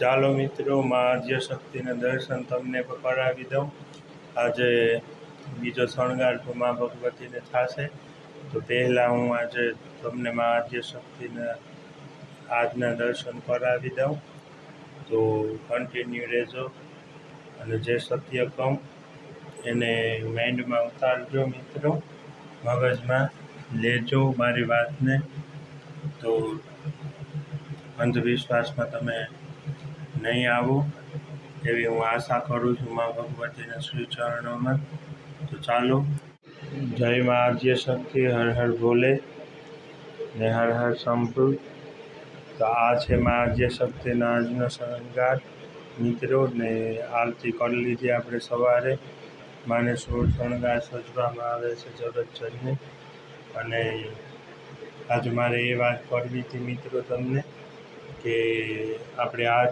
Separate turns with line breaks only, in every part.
ચાલો મિત્રો, મા શક્તિના દર્શન તમને કરાવી દઉં. આજે બીજો શણગાર તો મા ભગવતીને થશે. તો પહેલાં હું આજે તમને મા આદ્ય શક્તિના આજના દર્શન કરાવી દઉં. તો કન્ટિન્યુ રહેજો. અને જે સત્ય કહું, એને માઇન્ડમાં ઉતારજો મિત્રો. મગજમાં લેજો મારી વાતને. તો અંધવિશ્વાસમાં તમે નહીં આવો એવી હું આશા કરું છું મા ભગવતીના શ્રી ચરણોમાં. તો ચાલો. જય મા આદ્ય શક્તિ, હર હર ભોલે ને હર હર સંપૂર્ણ તો આ છે મા આદ્ય શક્તિના આજનો શણગાર. મિત્રો, ને આરતી કરી લીધી આપણે સવારે. માને સોળ શણગાર સજવામાં આવે છે જગતજનની અને આજે મારે એ વાત કરવી હતી મિત્રો તમને કે આપણે આ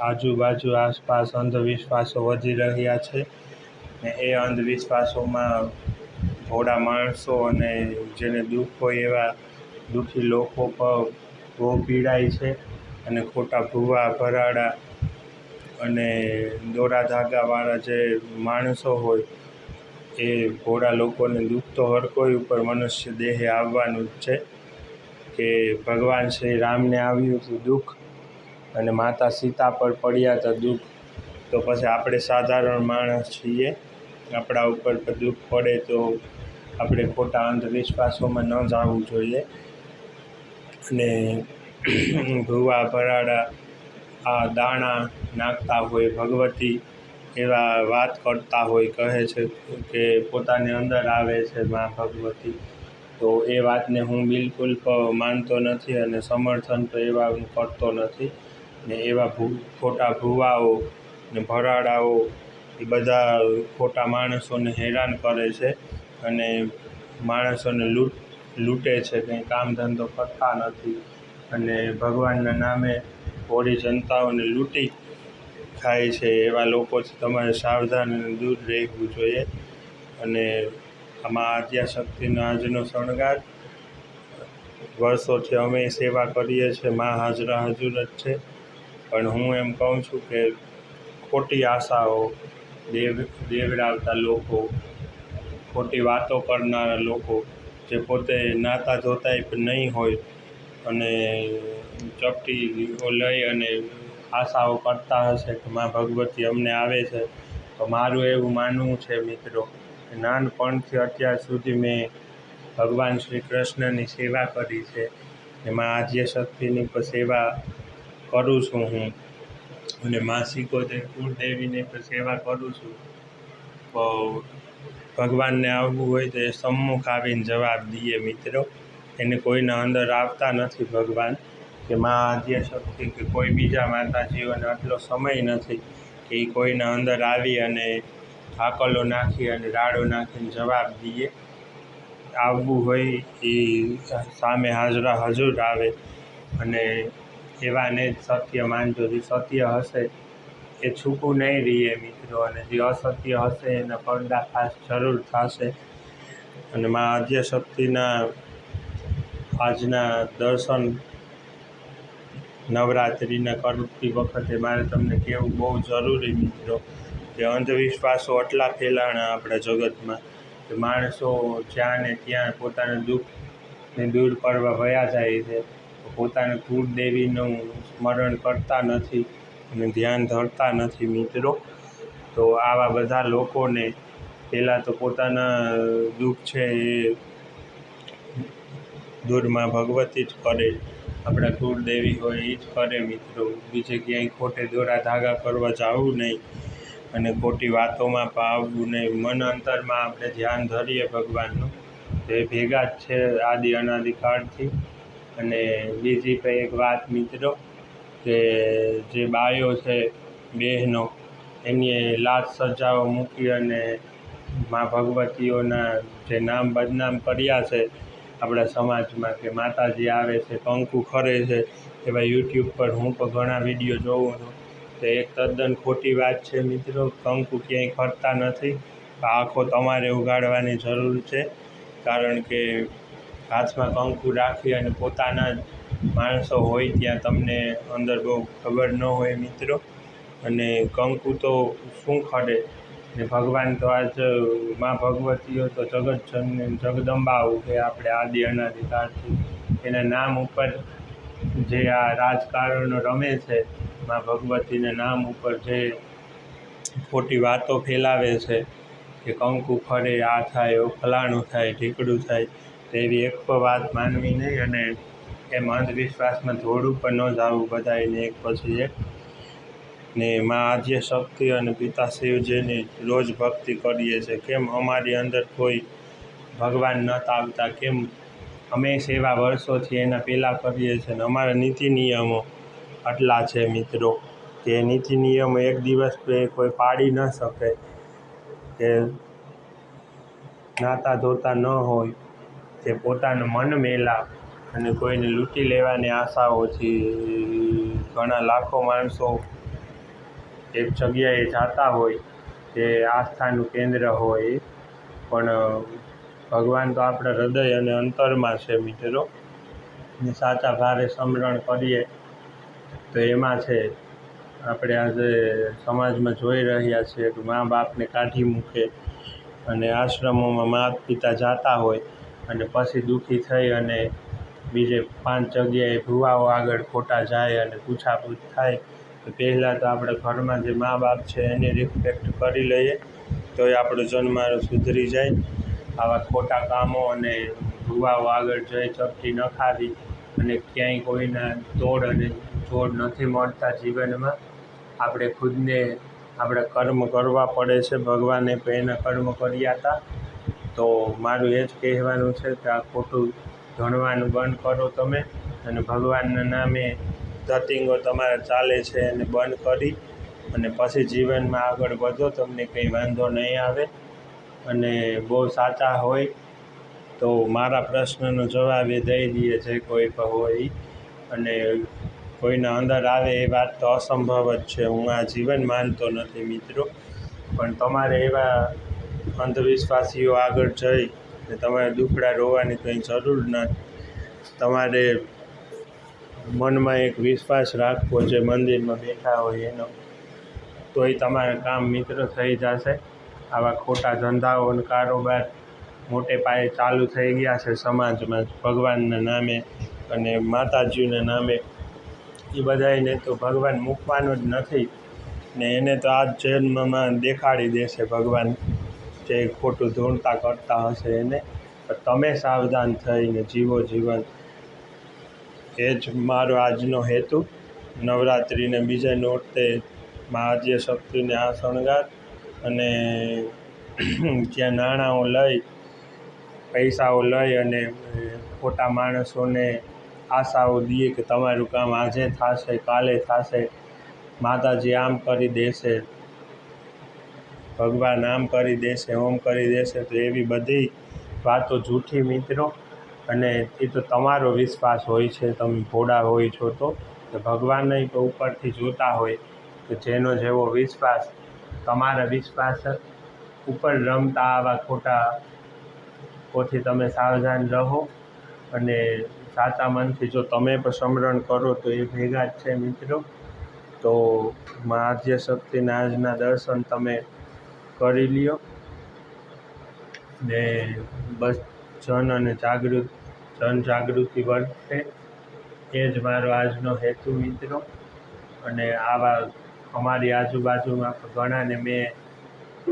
આજુબાજુ આસપાસ અંધવિશ્વાસો વધી રહ્યા છે ને એ અંધવિશ્વાસોમાં થોડા માણસો અને જેને દુઃખ હોય એવા દુઃખી લોકો પર બહુ પીડાય છે અને ખોટા ભૂવા, ભરાડા અને દોરા ધાગાવાળા જે માણસો હોય એ ભોળા લોકોને દુઃખ તો હર કોઈ ઉપર મનુષ્ય દેહે આવવાનું જ છે કે ભગવાન શ્રી રામને આવ્યું હતું દુઃખ અને માતા સીતા પર પડ્યા હતા દુઃખ. તો પછી આપણે સાધારણ માણસ છીએ. આપણા ઉપર દુઃખ પડે તો આપણે ખોટા અંધવિશ્વાસોમાં ન જવું જોઈએ. અને ભૂવા ભરાડા આ દાણા નાખતા હોય ભગવતી એવા વાત કરતા હોય, કહે છે કે પોતાની અંદર આવે છે મા ભગવતી. તો એ વાતને હું બિલકુલ માનતો નથી અને સમર્થન તો એવા હું કરતો નથી. ને એવા ખોટા ભૂવાઓ ને ભરાડાઓ, એ બધા ખોટા માણસોને હેરાન કરે છે અને માણસોને લૂંટ, લૂંટે છે. કંઈ કામ ધંધો કરતા નથી અને ભગવાનના નામે હોળી જનતાઓને લૂંટી ખાય છે એવા લોકોથી તમારે સાવધાન અને દૂર રહેવું જોઈએ અને આમાં આદ્યાશક્તિનો આજનો શણગાર વર્ષોથી અમે સેવા કરીએ છીએ. મા હાજરા હજુર જ છે. પણ હું એમ કહું છું કે ખોટી આશાઓ, દેવ, દેવડાવતા લોકો, ખોટી વાતો કરનારા લોકો જે પોતે નાતા ધોતાય નહીં હોય અને ચપટીઓ લઈ અને આશાઓ કરતા હશે કે મા ભગવતી અમને આવે છે, તો મારું એવું માનવું છે મિત્રો નાનપણથી અત્યાર સુધી મેં ભગવાન શ્રી કૃષ્ણની સેવા કરી છે. એમાં આદ્ય શક્તિની સેવા કરું છું હું. અને મા સિકોતેર કુળદેવીની પણ સેવા કરું છું. તો ભગવાનને આવવું હોય તો એ સમ્મુખ આવીને જવાબ દઈએ મિત્રો. એને કોઈના અંદર આવતા નથી ભગવાન. કે મા આદ્ય શક્તિ કે કોઈ બીજા માતાજીઓને આટલો સમય નથી કે એ કોઈના અંદર આવી અને હાકલો નાખી અને રાડો નાખીને જવાબ દઈએ. આવવું હોય એ સામે હાજરા હજુર આવે. અને એવાને જ સત્ય માનજો. જે સત્ય હશે એ છૂપું નહીં રહીએ મિત્રો. અને જે અસત્ય હશે એના પડદાફાશ જરૂર થશે. અને મા આદ્ય શક્તિના આજના દર્શન નવરાત્રિના કરતી વખતે મારે તમને કહેવું બહુ જરૂરી મિત્રો, કે અંધવિશ્વાસો આટલા ફેલાણા આપણા જગતમાં, કે માણસો જ્યાં ને ત્યાં પોતાના દુઃખને દૂર કરવા વયા જાય છે. પોતાના કુળદેવીનું સ્મરણ કરતા નથી અને ધ્યાન ધરતા નથી મિત્રો. તો આવા બધા લોકોને પહેલાં તો પોતાના દુઃખ છે એ દૂરમાં ભગવતી જ કરે. આપણા કુળદેવી હોય એ જ કરે મિત્રો. બીજે ક્યાંય ખોટે દોરા ધાગા કરવા જવું નહીં અને ખોટી વાતોમાં પાવવું નહીં. મન અંતરમાં આપણે ધ્યાન ધરીએ ભગવાનનું. તો એ ભેગા જ છે આદિ અનાદિ કાળથી. અને બીજી પણ એક વાત મિત્રો, કે જે બાયો છે બહેનો એમને લાજ સજાઓ મૂકી અને મા ભગવતીઓના જે નામ બદનામ કર્યા છે આપણા સમાજમાં, કે માતાજી આવે છે કંકુ ખરે છે એવા યુટ્યુબ પર હું પણ ઘણા વીડિયો જોઉં છું. તો એક તદ્દન ખોટી વાત છે મિત્રો કંકુ ક્યાંય ખરતા નથી. આંખો તમારે ઉગાડવાની જરૂર છે, કારણ કે હાથમાં કંકુ રાખી અને પોતાના માણસો હોય ત્યાં તમને અંદર બહુ ખબર ન હોય મિત્રો. અને કંકુ તો શું ખડે? ને ભગવાન તો આજ મા ભગવતીઓ તો જગત જગદંબા કે આપણે આદિ અનાદિ કાળથી એના નામ ઉપર જે આ રાજકારણો રમે છે, મા ભગવતીના નામ ઉપર જે ખોટી વાતો ફેલાવે છે, કે કંકુ ફરે, આ થાય ફલાણું થાય, ઢીકડું થાય એવી એક વાત માનવી નહીં અને એમ અંધવિશ્વાસમાં થોડું પણ ન જવું બધાને એક પછી એક. ને મા આદ્ય શક્તિ અને પિતા શિવજીની રોજ ભક્તિ કરીએ છીએ. કેમ અમારી અંદર કોઈ ભગવાન નહોતા આવતા કેમ અમે સેવા વર્ષોથી એના પહેલાં કરીએ છીએ ને અમારા નીતિ નિયમો આટલા છે મિત્રો કે નીતિ નિયમો એક દિવસ કોઈ પાડી ન શકે કે નાતા ધોતા ન હોય. તે પોતાનું મન મેલા અને કોઈને લૂંટી લેવાની આશાઓથી ઘણા લાખો માણસો એક જગ્યાએ જાતા હોય તે આસ્થાનું કેન્દ્ર હોય, પણ ભગવાન તો આપણા હૃદય અને અંતરમાં છે મિત્રો. ને સાચા ભારે સમરણ કરીએ તો એમાં છે, આપણે આજે સમાજમાં જોઈ રહ્યા છીએ કે મા બાપને કાઢી મૂકે અને આશ્રમોમાં મા પિતા જાતા હોય. અને પછી દુઃખી થઈ અને બીજે પાંચ જગ્યાએ ભુવાઓ આગળ ખોટા જાય અને પૂછાપૂછ થાય. તો પહેલાં તો આપણે ઘરમાં જે મા બાપ છે એને રિસ્પેક્ટ કરી લઈએ, તો એ આપણો જન્મારો સુધરી જાય. આવા ખોટા કામો અને ભુવાઓ આગળ જઈ ચપટી ન ખાવી અને ક્યાંય કોઈના તોડ અને જોડ નથી મળતા જીવનમાં. આપણે ખુદને આપણે કર્મ કરવા પડે છે. ભગવાને પણ એના કર્મ કર્યા હતા. તો મારું એ જ કહેવાનું છે કે આ ખોટું ભણવાનું બંધ કરો તમે અને ભગવાનના નામે ધતિંગો તમારા ચાલે છે એને બંધ કરી અને પછી જીવનમાં આગળ વધો, તમને કંઈ વાંધો નહીં આવે અને બહુ સાચા હોય તો મારા પ્રશ્નનો જવાબ એ દઈ દઈએ જે કોઈ હોય. અને કોઈના અંદર આવે એ વાત તો અસંભવ જ છે, હું આ જીવન માનતો નથી મિત્રો પણ તમારે એવા અંધવિશ્વાસીઓ આગળ જઈ ને તમારે દુખડા રોવાની કંઈ જરૂર નથી. તમારે મનમાં એક વિશ્વાસ રાખવો જે મંદિરમાં બેઠા હોય એનો. તોય તમારા કામ મિત્ર થઈ જશે. આવા ખોટા ધંધાઓ અને કારોબાર મોટે પાયે ચાલુ થઈ ગયા છે સમાજમાં. ભગવાનના નામે અને માતાજીના નામે. એ બધાયને તો ભગવાન મૂકવાનો જ નથી ને એને તો આ જન્મમાં દેખાડી દેશે ભગવાન. જે ખોટું ધૂણતા કરતા હશે એને તમે સાવધાન થઈને જીવો જીવન. એ જ મારો આજનો હેતુ. નવરાત્રિને બીજે નોરતે મહાજ્ય શક્તિને આ શણગાર અને જ્યાં નાણાંઓ લઈ, પૈસાઓ લઈ અને ખોટા માણસોને આશાઓ દઈએ કે તમારું કામ આજે થશે, કાલે થશે, માતાજી આમ કરી દેશે. ભગવાન આમ કરી દેશે, ઓમ કરી દેશે, તો એવી બધી વાતો જૂઠી મિત્રો. અને એ તો તમારો વિશ્વાસ હોય છે, તમે ભોળા હોય છો તો. ભગવાનને તો ઉપરથી જોતા હોય કે જેનો જેવો વિશ્વાસ, તમારા વિશ્વાસ ઉપર રમતા આવા ખોટા કોથી તમે સાવધાન રહો અને સાચા મનથી જો તમે પણ સમરણ કરો તો એ ભેગા જ છે મિત્રો. તો મા આદ્ય આજના દર્શન તમે કરી લ્યો. ને બસ જન અને જાગૃત જનજાગૃતિ વધશે એ જ મારો આજનો હેતુ મિત્રો. અને આવા અમારી આજુબાજુમાં ઘણાને મેં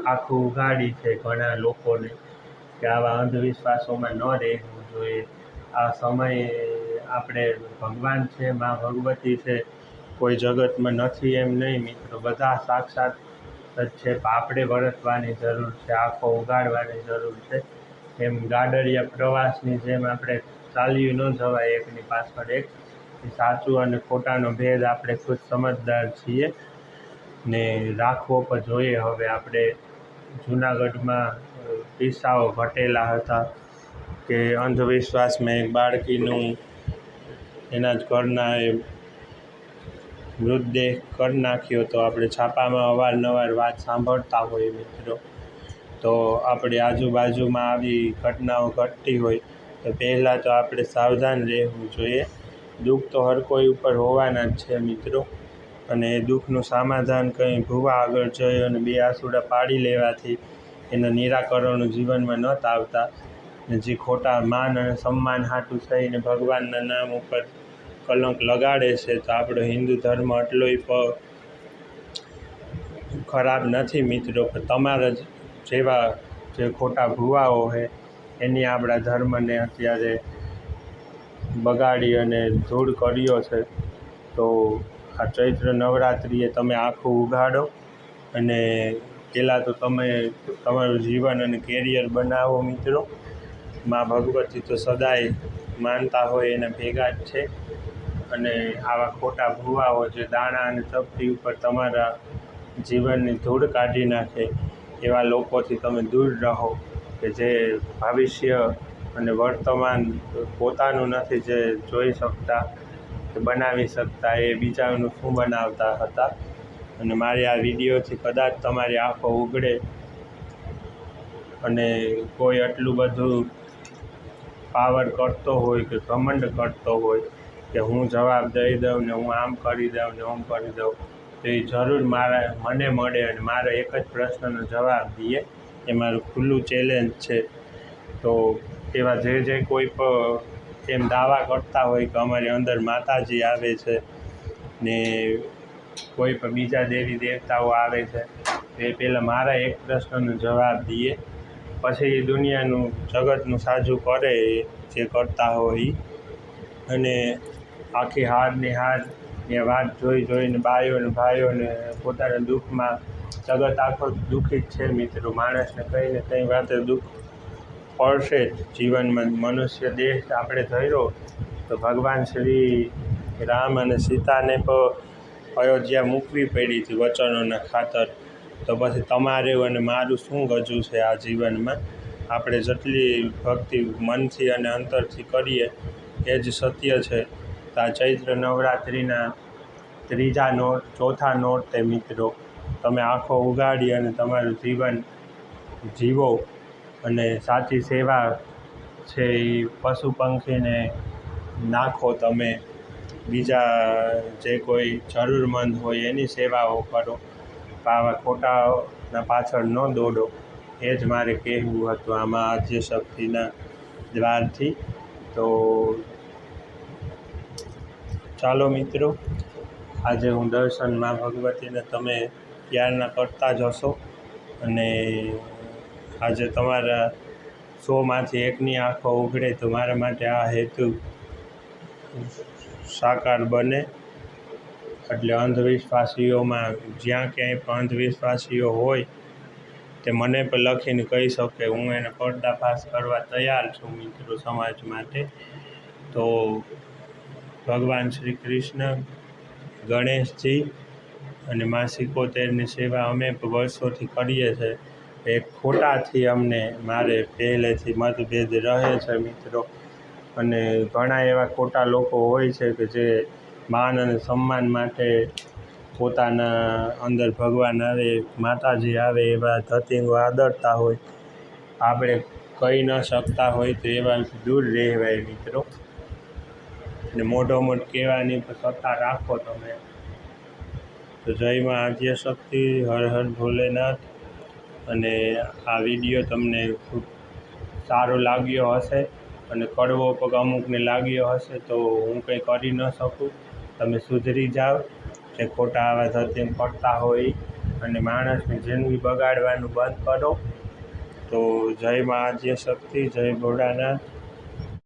આખું ઉઘાડી છે ઘણા લોકોને કે આવા અંધવિશ્વાસોમાં ન રહેવું જોઈએ. આ સમયે આપણે ભગવાન છે, મા ભગવતી છે, કોઈ જગતમાં નથી એમ નહીં મિત્રો. બધા સાક્ષાત છે આપણે વર્તવાની જરૂર છે, આંખો ઉગાડવાની જરૂર છે. એમ ગાડરિયા પ્રવાસની જેમ આપણે ચાલ્યું ન જવાય એકની પાછળ એક. સાચું અને ખોટાનો ભેદ આપણે ખુદ સમજદાર છીએ ને રાખવો પણ જોઈએ. હવે આપણે જુનાગઢમાં કિસ્સાઓ ઘટેલા હતા કે અંધવિશ્વાસમાં એક બાળકીનું, એના જ ઘરના એ મૃતદેહ કરી નાખ્યો તો આપણે છાપામાં અવારનવાર વાત સાંભળતા હોઈએ મિત્રો. તો આપણી આજુબાજુમાં આવી ઘટનાઓ ઘટતી હોય તો પહેલાં તો આપણે સાવધાન રહેવું જોઈએ. દુઃખ તો હર કોઈ ઉપર હોવાના જ છે મિત્રો. અને એ દુઃખનું સમાધાન કંઈ ભૂવા આગળ જઈ અને બે આસુડા પાડી લેવાથી એના નિરાકરણો જીવનમાં નહોતા આવતા. ને જે ખોટા માન અને સન્માન હાટું થઈને ભગવાનના નામ ઉપર કલંક લગાડે છે તો આપણો હિન્દુ ધર્મ એટલોય ખરાબ નથી મિત્રો. પણ તમારા જેવા જે ખોટા ભૂવાઓ છે, એની આપણા ધર્મને અત્યારે બગાડી અને ધૂળ કર્યો છે. તો આ ચૈત્ર નવરાત્રિએ તમે આખું ઉગાડો અને પહેલાં તો તમે તમારું જીવન અને કેરિયર બનાવો મિત્રો. મા ભગવતી તો સદાય માનતા હોય એના ભેગા જ છે. અને આવા ખોટા ભૂવાઓ જે દાણા અને તપતી ઉપર તમારા જીવનની ધૂળ કાઢી નાખે, એવા લોકોથી તમે દૂર રહો કે જે ભવિષ્ય અને વર્તમાન પોતાનું નથી જે જોઈ શકતા, કે બનાવી શકતા, એ બીજાનું શું બનાવતા હતા. અને મારી આ વિડીયોથી કદાચ તમારી આંખો ઉગડે અને કોઈ આટલું બધું પાવર કરતો હોય કે ઘમંડ કરતો હોય કે હું જવાબ દઈ દઉં ને હું આમ કરી દઉં ને આમ કરી દઉં, તો એ જરૂર મારા મને મળે અને મારો એક જ પ્રશ્નનો જવાબ દઈએ. એ મારું ખુલ્લું ચેલેન્જ છે. તો એવા જે જે કોઈ પણ એમ દાવા કરતા હોય કે અમારી અંદર માતાજી આવે છે ને કોઈ પણ બીજા દેવી દેવતાઓ આવે છે એ પહેલાં મારા એક પ્રશ્નનો જવાબ દઈએ. પછી એ દુનિયાનું જગતનું સાજું કરે જે કરતા હોય અને આખી હારની હાર ને વાત જોઈ જોઈને બાયો ભાઈઓને પોતાના દુઃખમાં જગત આખો દુઃખી જ છે મિત્રો. માણસને કંઈ ને કંઈ વાતે દુઃખ પડશે જ. જીવનમાં મનુષ્ય દેહ આપણે ધર્યો તો ભગવાન શ્રી રામ અને સીતાને પણ અયોધ્યા મૂકવી પડી હતી વચનોના ખાતર. તો પછી તમારે અને મારું શું ગજું છે આ જીવનમાં? આપણે જેટલી ભક્તિ મનથી અને અંતરથી કરીએ, એ જ સત્ય છે. તો ચૈત્ર નવરાત્રિના ત્રીજા નોટ, ચોથા નોટ તે મિત્રો, તમે આંખો ઉગાડી અને તમારું જીવન જીવો અને સાચી સેવા છે એ પશુ પંખીને નાખો તમે. બીજા જે કોઈ જરૂરમંદ હોય એની સેવાઓ કરો. આવા ખોટાના પાછળ ન દોડો. એ જ મારે કહેવું હતું આમાં આદ્ય શક્તિના દ્વારથી. તો ચાલો મિત્રો, આજે હું દર્શન મા ભગવતીને તમે ત્યારના કરતા જ હશો. અને આજે તમારા સોમાંથી એકની આંખો ઉઘડે તો મારા માટે આ હેતુ સાકાર બને. એટલે અંધવિશ્વાસીઓમાં જ્યાં ક્યાંય પણ અંધવિશ્વાસીઓ હોય, તે મને પણ લખીને કહી શકે, હું એને પડદાફાશ કરવા તૈયાર છું મિત્રો સમાજ માટે. તો ભગવાન શ્રી કૃષ્ણ, ગણેશજી અને મા સિકોતેરની સેવા અમે વર્ષોથી કરીએ છીએ. એ ખોટાથી અમને મારે પહેલેથી મતભેદ રહે છે મિત્રો. અને ઘણા એવા ખોટા લોકો હોય છે કે જે માન અને સન્માન માટે પોતાના અંદર ભગવાન આવે, માતાજી આવે એવા ધતિંગો આદરતા હોય. આપણે કહી ન શકતા હોય તો એવાથી દૂર રહેવાય મિત્રો. ને મોઢો મોઢ કહેવાની સત્તા રાખો તમે. તો જય માં આદ્ય શક્તિ, હર હર ભોલેનાથ. અને આ વીડિયો તમને ખૂબ સારો લાગ્યો હશે અને કડવો પગ અમુકને લાગ્યો હશે તો હું કંઈ કરી ન શકું. તમે સુધરી જાઓ. જે ખોટા આવા ધતિંગ કરતા હોય અને માણસની જિંદગી બગાડવાનું બંધ કરો. તો જય માં આદ્ય શક્તિ, જય ભોળાનાથ.